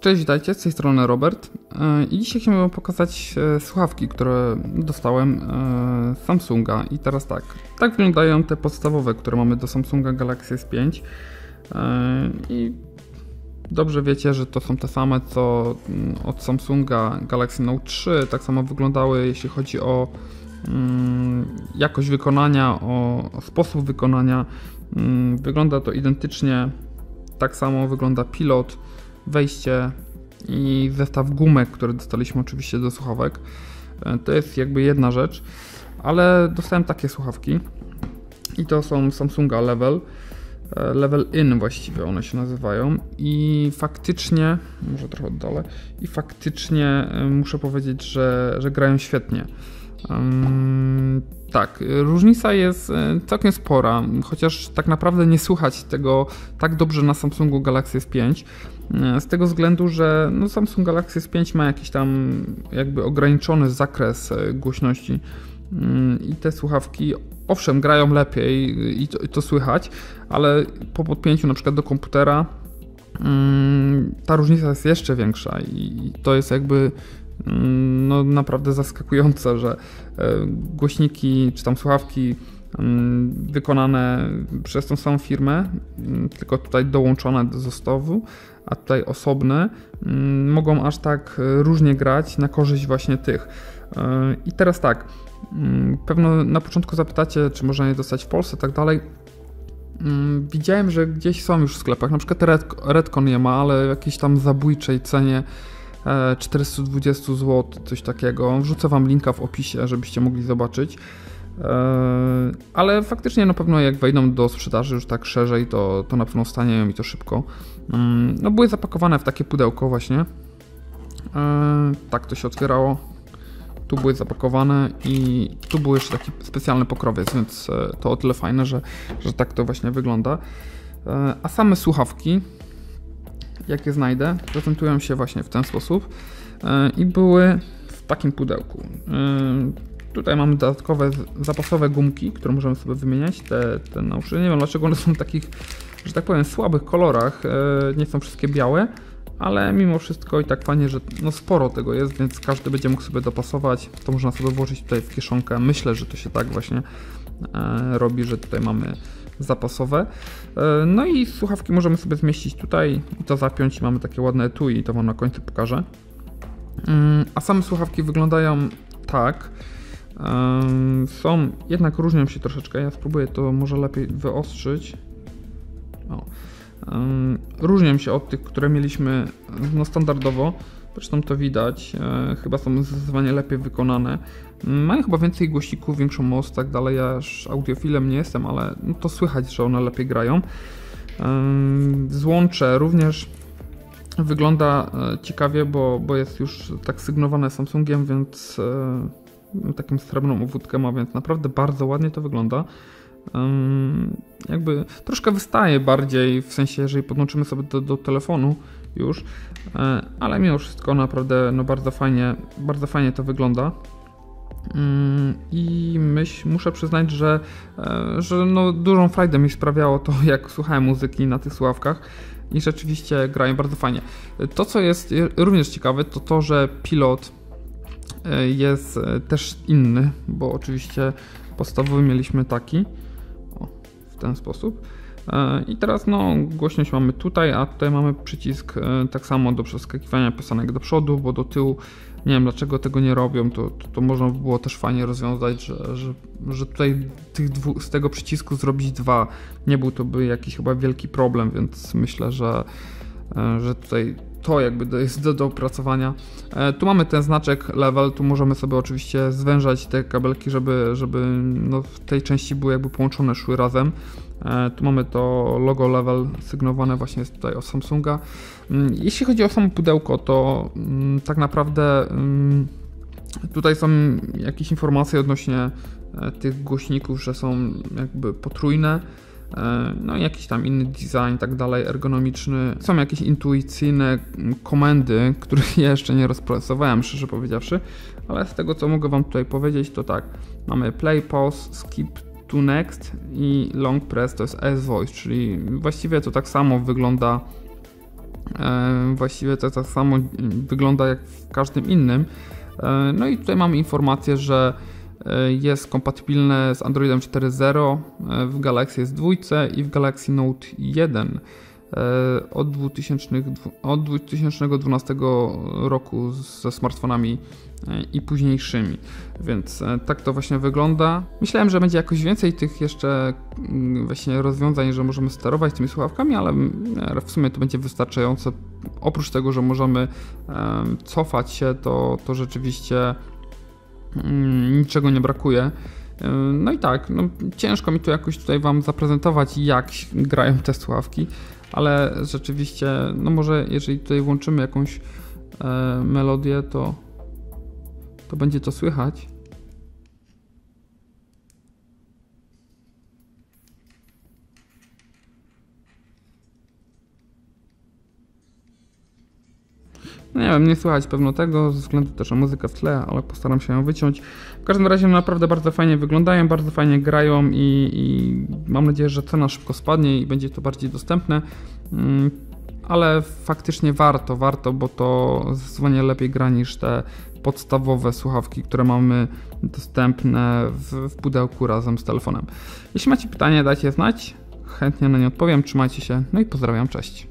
Cześć, witajcie, z tej strony Robert. E, i dzisiaj chciałbym wam pokazać e, słuchawki, które dostałem z e, Samsunga. I teraz tak, tak wyglądają te podstawowe, które mamy do Samsunga Galaxy S5 i dobrze wiecie, że to są te same co mm, od Samsunga Galaxy Note 3, tak samo wyglądały jeśli chodzi o mm, jakość wykonania, o sposób wykonania, mm, wygląda to identycznie, tak samo wygląda pilot, wejście i zestaw gumek, które dostaliśmy oczywiście do słuchawek. E, to jest jakby jedna rzecz, ale dostałem takie słuchawki i to są Samsunga Level. E, level In właściwie one się nazywają i faktycznie, może trochę oddalę, i faktycznie e, muszę powiedzieć, że, że grają świetnie. Tak, różnica jest całkiem spora, chociaż tak naprawdę nie słuchać tego tak dobrze na Samsungu Galaxy S5. Z tego względu, że no Samsung Galaxy S5 ma jakiś tam jakby ograniczony zakres e, głośności mm, i te słuchawki owszem grają lepiej i to, i to słychać, ale po podpięciu na przykład do komputera mm, ta różnica jest jeszcze większa i to jest jakby no, naprawdę zaskakujące, że e, głośniki czy tam słuchawki wykonane przez tą samą firmę, tylko tutaj dołączone do zestawu, a tutaj osobne, mm, mogą aż tak e, różnie grać na korzyść właśnie tych. E, I teraz tak, mm, pewno na początku zapytacie, czy można je dostać w Polsce i tak dalej. Mm, widziałem, że gdzieś są już w sklepach, na przykład Redcon je ma, ale w jakiejś tam zabójczej cenie 420 e, zł, coś takiego. Wrzucę Wam linka w opisie, żebyście mogli zobaczyć. Ale faktycznie na pewno jak wejdą do sprzedaży już tak szerzej, to, to na pewno stanieją i to szybko. Mm, no były zapakowane w takie pudełko właśnie. E, tak to się otwierało. Tu były zapakowane i tu był jeszcze taki specjalny pokrowiec, więc e, to o tyle fajne, że, że tak to właśnie wygląda. E, a same słuchawki, jakie znajdę, prezentują się właśnie w ten sposób i były w takim pudełku. Tutaj mamy dodatkowe zapasowe gumki, które możemy sobie wymieniać, te, te nauszy. Nie wiem dlaczego one są takich że tak powiem, słabych kolorach. E, nie są wszystkie białe, ale mimo wszystko i tak fajnie, że no sporo tego jest, więc każdy będzie mógł sobie dopasować. To można sobie włożyć tutaj w kieszonkę. Myślę, że to się tak właśnie e, robi, że tutaj mamy zapasowe. E, no i słuchawki możemy sobie zmieścić tutaj i to zapiąć. Mamy takie ładne etui i to wam na końcu pokażę. Mm, a same słuchawki wyglądają tak. Są, jednak różnią się troszeczkę. Ja spróbuję to może lepiej wyostrzyć. O. Różnią się od tych, które mieliśmy no, standardowo. Zresztą to widać, e, chyba są zdecydowanie lepiej wykonane. Mają chyba więcej głośników, większą moc, tak dalej. Ja już audiofilem nie jestem, ale no to słychać, że one lepiej grają. Złącze również wygląda e, ciekawie, bo, bo jest już tak sygnowane Samsungiem, więc e, taką srebrną obwódkę ma, więc naprawdę bardzo ładnie to wygląda jakby troszkę wystaje bardziej, w sensie, jeżeli podłączymy sobie do, do telefonu już, e, ale mimo wszystko naprawdę no bardzo fajnie, bardzo fajnie to wygląda. I myśl, muszę przyznać, że, e, że no dużą frajdę mi sprawiało to, jak słuchałem muzyki na tych słuchawkach i rzeczywiście grają bardzo fajnie. To, co jest również ciekawe, to to, że pilot e, jest też inny, bo oczywiście podstawowy mieliśmy taki, ten sposób. E, I teraz no, głośność mamy tutaj, a tutaj mamy przycisk e, tak samo do przeskakiwania piosenek do przodu, bo do tyłu nie wiem dlaczego tego nie robią, to, to, to można by było też fajnie rozwiązać, że, że, że tutaj tych dwu, z tego przycisku zrobić dwa. Nie był to by jakiś chyba wielki problem, więc myślę, że, e, że tutaj to jakby jest do, do opracowania. tu mamy ten znaczek level, tu możemy sobie oczywiście zwężać te kabelki, żeby, żeby no w tej części były jakby połączone, szły razem. E, tu mamy to logo level sygnowane właśnie jest tutaj od Samsunga. Mm, jeśli chodzi o samo pudełko, to mm, tak naprawdę mm, tutaj są jakieś informacje odnośnie e, tych głośników, że są jakby potrójne. E, no jakiś tam inny design, tak dalej, ergonomiczny. Są jakieś intuicyjne komendy, których ja jeszcze nie rozpracowałem, szczerze powiedziawszy, ale z tego co mogę Wam tutaj powiedzieć, to tak. Mamy play, pause, skip, to next i long press to jest S voice, czyli właściwie to tak samo wygląda Właściwie to tak samo wygląda jak w każdym innym. No i tutaj mamy informację, że jest kompatybilne z Androidem 4.0 w Galaxy S2 i w Galaxy Note 1 od, 2000, od 2012 roku ze smartfonami E, i późniejszymi. Więc e, tak to właśnie wygląda. Myślałem, że będzie jakoś więcej tych jeszcze mm, właśnie rozwiązań, że możemy sterować tymi słuchawkami, ale mm, w sumie to będzie wystarczające. Oprócz tego, że możemy cofać się, to, to rzeczywiście niczego nie brakuje. E, no i tak, no, ciężko mi tu jakoś tutaj Wam zaprezentować, jak grają te słuchawki, ale rzeczywiście, no może jeżeli tutaj włączymy jakąś e, melodię, to to będzie to słychać. Nie wiem, nie słychać pewno tego, ze względu też na muzykę w tle, ale postaram się ją wyciąć. W każdym razie naprawdę bardzo fajnie wyglądają, bardzo fajnie grają i, i mam nadzieję, że cena szybko spadnie i będzie to bardziej dostępne. Mm, ale faktycznie warto, warto, bo to zdecydowanie lepiej gra niż te podstawowe słuchawki, które mamy dostępne w, w pudełku razem z telefonem. Jeśli macie pytanie, dajcie znać. Chętnie na nie odpowiem. Trzymajcie się. No i pozdrawiam. Cześć.